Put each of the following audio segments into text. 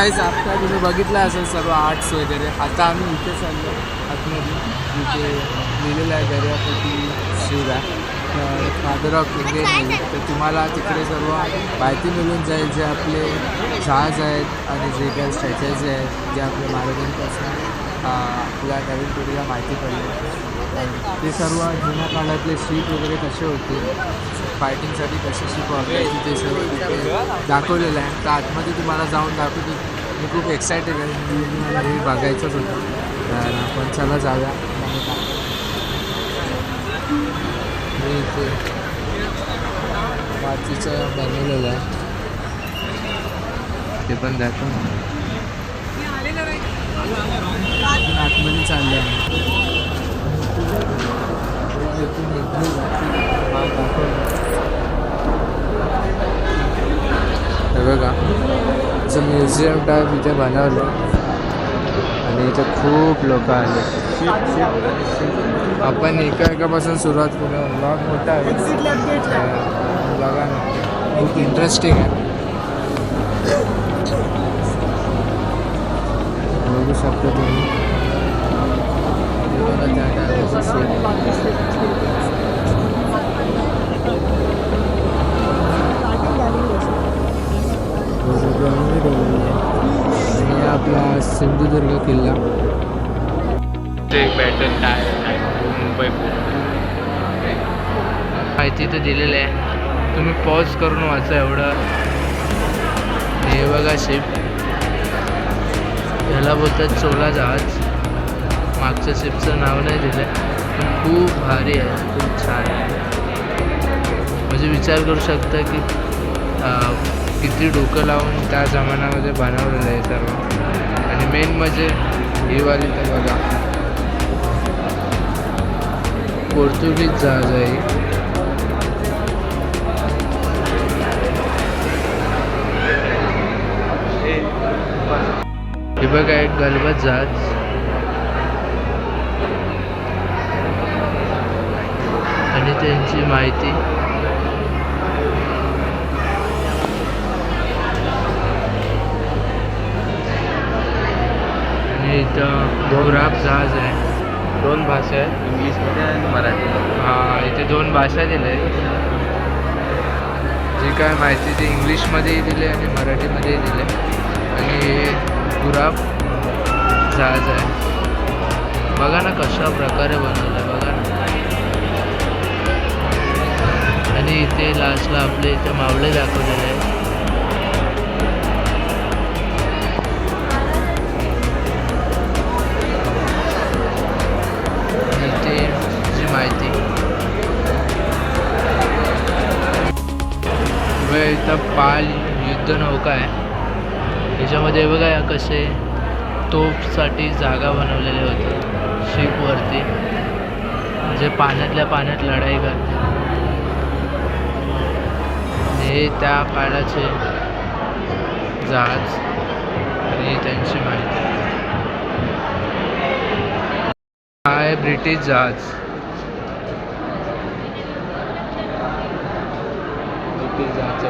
Guys आता तुम्ही बघितलं असेल सर्व आर्ट्स वगैरे. आता आम्ही इथे चाललो. आतमध्ये. इथे लिहिलेलं आहे दर्यापती शिवरा. तर फादर ऑफ इंडियन तर तुम्हाला तिकडे सर्व माहिती मिळून जाईल जे आपले जहाज आहेत आणि जे काही स्ट्रॅटेजी आहेत जे आपल्या महाराजांपासून आपल्या नवीन पिढीला माहिती पडली. ते सर्व जुन्या काळातले शिप वगैरे कसे होते? फायटिंगसाठी कसे शिप वापरायची ते सर्व तिथे दाखवलेलं आहे. तर आतमध्ये तुम्हाला जाऊन दाखवतो. मी खूप एक्सायटेड आहे. मी- मला हे बघायचंच होतं. तर आपण चला जाऊया. मी इथे मातीचं बनवलेलं आहे. ते पण दाखव. ना. चालले आहे. हे बघा असं म्युझियम टाईप इथे बनवलं आणि इथे खूप लोक आले. आपण एका एकापासून सुरुवात करू ब्लॉग मोठा आहे. बघा ना. खूप इंटरेस्टिंग आहे. बघू शकतो सिंधुदुर्ग किल्ला. मुंबई माहिती तर दिलेलं आहे. तुम्ही पॉज करून वाचा एवढं. हे बघा शिप ह्याला बोलतात चोला जहाज. मागच्या शिपचं नाव नाही दिलं पण खूप भारी आहे खूप छान आहे. म्हणजे विचार करू शकता की किती डोकं लावून त्या जमान्यामध्ये बनवलेलं आहे सर्व. मेन म्हणजे ही वाली तर बघा. पोर्तुगीज जहाज आहे. हे बघा एक गलबत जहाज. आणि त्यांची माहिती आणि इथं घोराब जहाज आहे. दोन भाषा आहेत. इंग्लिशमध्ये आणि मराठी हा इथे दोन भाषा दिल्या आहेत जी काय माहिती ती इंग्लिशमध्येही दिली आणि मराठीमध्येही दिली. आणि गुराब जहाज आहे. बघा ना कशा प्रकारे बनवलं आहे बघा ना. आणि इथे लास्टला आपले इथे मावळे दाखवलेले आहेत. आता पाल युद्धनौका आहे. याच्यामध्ये बघा कसे तोफसाठी जागा बनवलेले होते. शिपवरती. जे पाण्यातल्या पाण्यात लढाई करते. हे त्या काळाचे जहाज आणि त्यांची माहिती. काय ब्रिटिश जहाज ब्रिटिश जहाज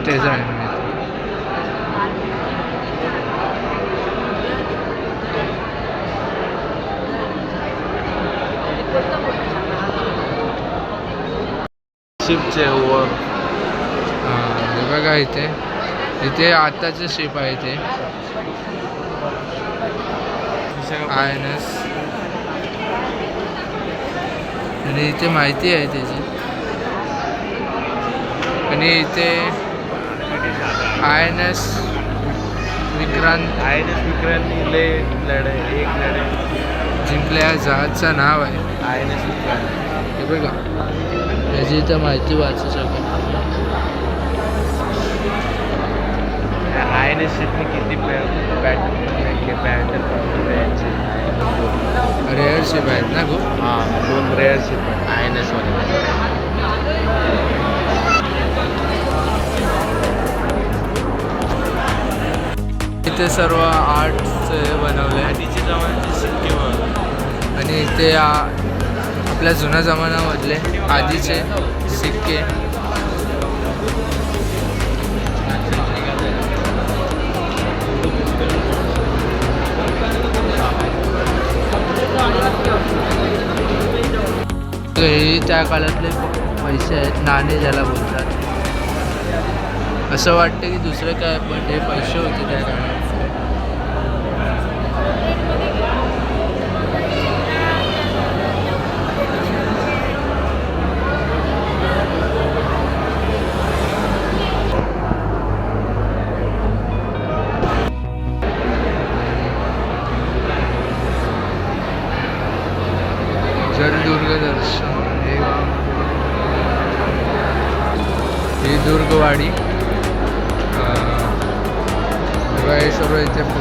ते आहे माहिती शिपचे व हां हे बघा इथे. इथे आताचं शिप आहे इथे आय एन एस आणि इथे माहिती आहे त्याची. आणि इथे I N S Vikrant I N S Vikrant ले लढाई एक लढाई. जिंकल्या जहाजचं नाव आहे. I N S Vikrant. हे बघा. त्याची इथं माहिती वाचू शकतो आय एन एस शिपने किती बॅटल यांचे रेअर शिप आहेत ना खूप हां दोन रेअर शिप आहेत. आय एन एसवाले इथे सर्व आर्टचे बनवले. आधीचे जमान्याचे शिक्के आणि इथे आपल्या जुन्या जमान्यामधले आधीचे सिक्के त्या काळातले पैसे आहेत नाणे ज्याला बोलतात. असं वाटतं की दुसरं काय पण हे पैसे होते त्या काळात.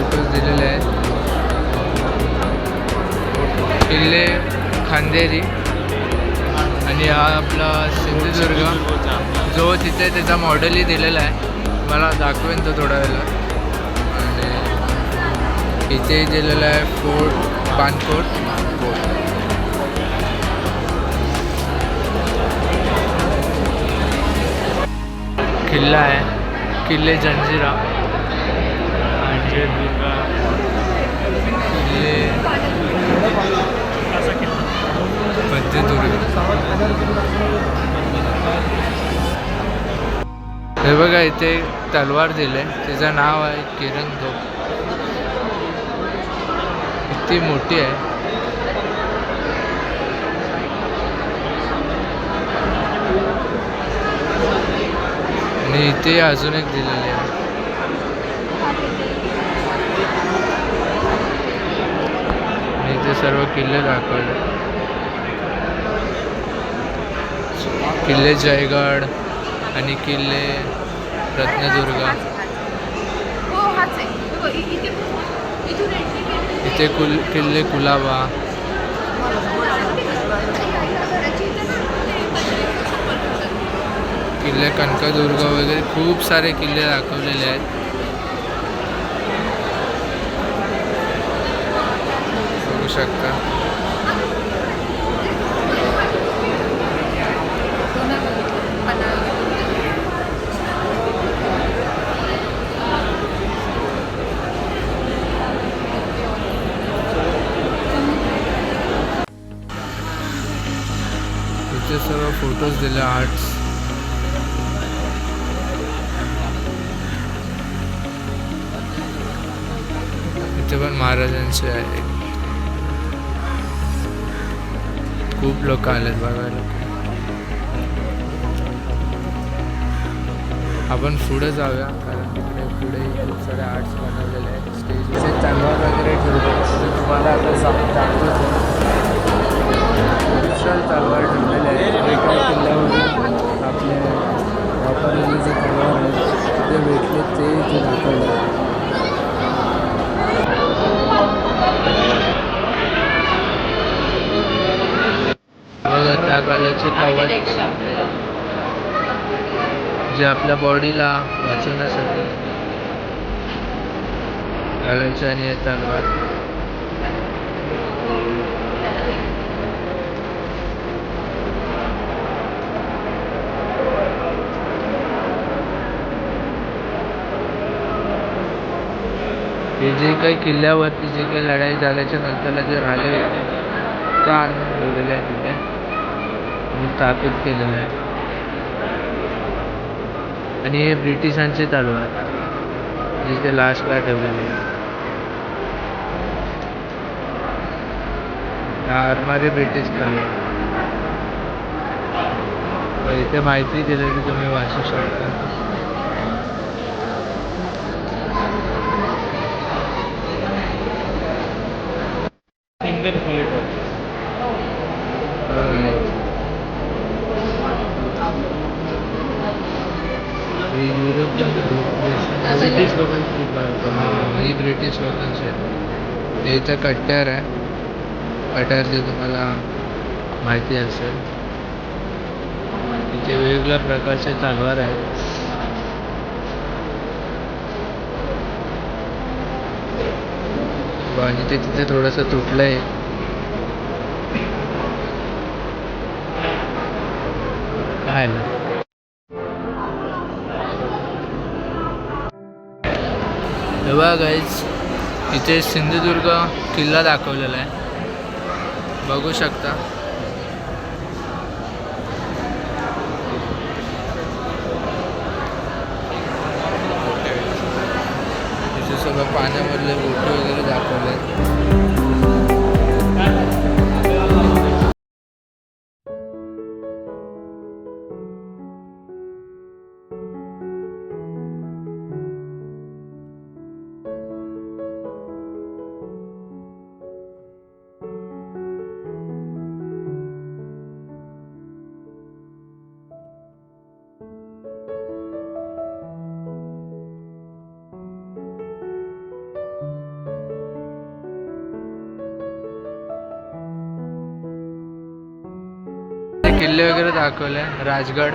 फोटोज दिलेले आहेत किल्ले खांदेरी आणि हा आपला सिंधुदुर्ग. जो तिथे त्याचा मॉडेलही दिलेला आहे. मला दाखवेन तो थोड्या वेळेला आणि इथे दिलेला आहे फोर्ट पानकोट फोर्ट किल्ला आहे. किल्ले जंजिरा. आणि किल्ले. हे बघा इथे तलवार दिले. तिचं नाव आहे किरण तोप किती मोठी आहे. आणि इथे अजून एक दिलेली आहे आणि इथे सर्व किल्ले दाखवले किल्ले जयगड आणि किल्ले रत्नदुर्ग हो इथे केली. किल्ले कुलाबा. किल्ले कनकदुर्ग वगैरे खूप सारे किल्ले दाखवलेले आहेत शकता. इथे सर्व फोटोज दिले आर्ट्स इथे पण महाराजांचे आहे. खूप लोक आलेत बघायला आपण पुढे जाऊया कारण तिकडे पुढे खूप सारे आर्ट्स बनवलेले आहेत. स्टेजचे तलवार वगैरे ठेवले तर तुम्हाला आता जे आपल्या बॉडीला वाचवण्यासाठी. घालायचे आणि हे तलवार हे जे काही किल्ल्यावरती जे काही लढाई झाल्याच्या नंतरला जे राहिले होते ते आणून ठेवलेले आहे तिथे. मी स्थापित केलेलं आहे. आणि हे ब्रिटिशांचे तलवार जिथे लास्टला ठेवलेले. आहे हा आरमारी ब्रिटिश तलवार. इथे माहिती दिलेली तुम्ही वाचू शकता. हे युरोपियन ब्रिटिश लोकांची ही ब्रिटिश लोकांची आहे हे इथं कट्ट्यार आहे. कट्यार जे तुम्हाला माहिती असेल. इथे वेगवेगळ्या प्रकारचे तलवार आहेत. आणि ते तिथे थोडंसं तुटलं आहे काय बघा गाईज इथे सिंधुदुर्ग किल्ला दाखवलेला आहे. बघू शकता. इथे सगळं पाण्यामधले बोटे वगैरे दाखवले आहेत किल्ले वगैरे दाखवले राजगड.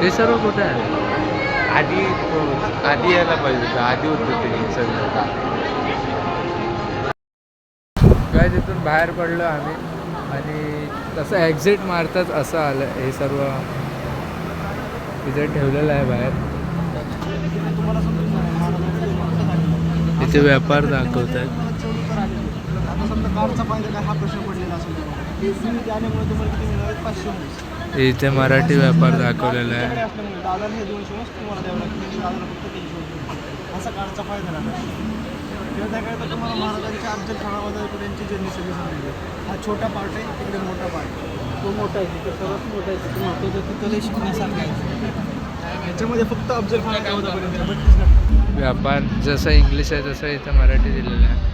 हे सर्व कुठे आहे? आधी आधी यायला पाहिजे होतं. आधी होतं ते सगळं. काय तिथून बाहेर पडलो आम्ही. आणि तसं एक्झिट मारताच असं आलं हे सर्व इथे ठेवलेलं आहे बाहेर. इथे व्यापार दाखवत आहेत. इथे मराठी व्यापार दाखवलेला आहे. हे तुम्हाला फक्त असा फायदा महाराजांच्या अफजल खानाबद्दलपर्यंतची जर्नी सगळी हा छोटा पार्ट आहे तिकडे मोठा पार्ट आहे तो मोठा आहे तिकडे सर्वात मोठा आहे तिथे तिथं शिकण्यासारखं आहे याच्यामध्ये फक्त अफजल खान काय बत्तीस व्यापार जसं इंग्लिश आहे तसं इथं मराठी दिलेलं आहे.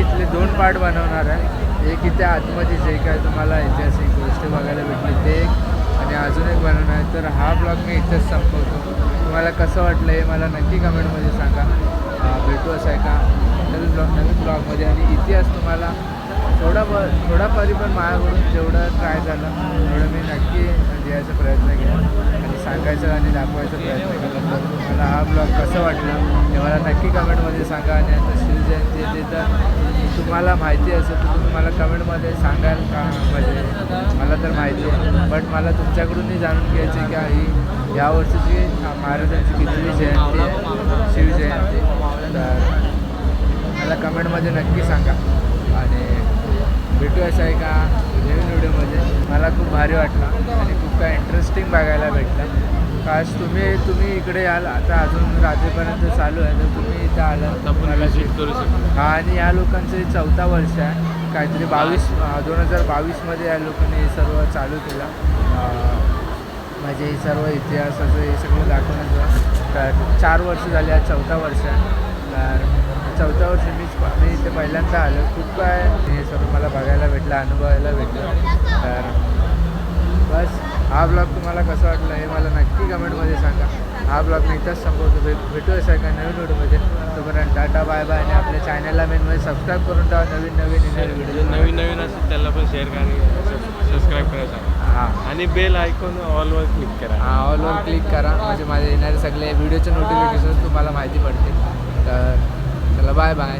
इथले दोन पार्ट बनवणार आहे. एक इथे आतमध्ये जे काय तुम्हाला ऐतिहासिक गोष्टी बघायला भेटली ते एक. आणि अजून एक बनवणार आहे तर हा ब्लॉग मी इथेच संपवतो. तुम्हाला कसं वाटलं हे मला नक्की कमेंटमध्ये सांगा. भेटू असं आहे का नवीन ब्लॉग नवीन ब्लॉगमध्ये. आणि इतिहास तुम्हाला थोडा ब थोडाफारी पण माझ्याकडून जेवढं ट्राय झालं तेवढं मी नक्की म्हणजे द्यायचा प्रयत्न केला. आणि सांगायचा आणि दाखवायचा प्रयत्न केला. ब्लॉग कसं वाटलं हे मला नक्की कमेंटमध्ये सांगा आणि तसेच शिवजयंती येते तर तुम्हाला माहिती असेल तर तुम्ही मला कमेंटमध्ये सांगाल का? म्हणजे मला तर माहिती आहे. बट मला तुमच्याकडूनही जाणून घ्यायचे की ही यावर्षीची महाराजांची कितवी जयंती आहे? शिवजयंती तर मला कमेंटमध्ये नक्की सांगा. आणि भेटू असं आहे का नवीन व्हिडिओमध्ये? मला खूप भारी वाटला आणि खूप काय इंटरेस्टिंग बघायला भेटलं. काश तुम्ही तुम्ही इकडे याल. आता अजून रात्रीपर्यंत चालू आहे तर तुम्ही इथं आलात. हा आणि या लोकांचं हे चौथा वर्ष आहे. काहीतरी बावीस दोन हजार बावीसमध्ये या लोकांनी हे सर्व चालू केलं. म्हणजे हे सर्व इतिहासाचं हे सगळं दाखवण्याचं. तर चार वर्ष झाले आज चौथा वर्ष आहे. तर चौथ्या वर्षी मीच मी इथे पहिल्यांदा आलो. खूप काय हे सर्व मला बघायला भेटलं अनुभवायला भेटलं. तर हा ब्लॉग तुम्हाला कसा वाटला हे मला नक्की कमेंटमध्ये सांगा. हा ब्लॉग मी इथंच संपवतो. भेट भेटू असं का नवीन व्हिडिओमध्ये. तोपर्यंत टाटा बाय बाय आणि आपल्या चॅनलला मेनमध्ये सबस्क्राईब करून टाका नवीन नवीन व्हिडिओ नवीन नवीन असेल त्याला पण शेअर करा सबस्क्राईब करायचा हां. आणि बेल आयकॉन ऑलवर क्लिक करा. हां ऑलवर क्लिक करा. म्हणजे माझे येणारे सगळे व्हिडिओचे नोटिफिकेशन तुम्हाला माहिती पडतील. तर चला बाय बाय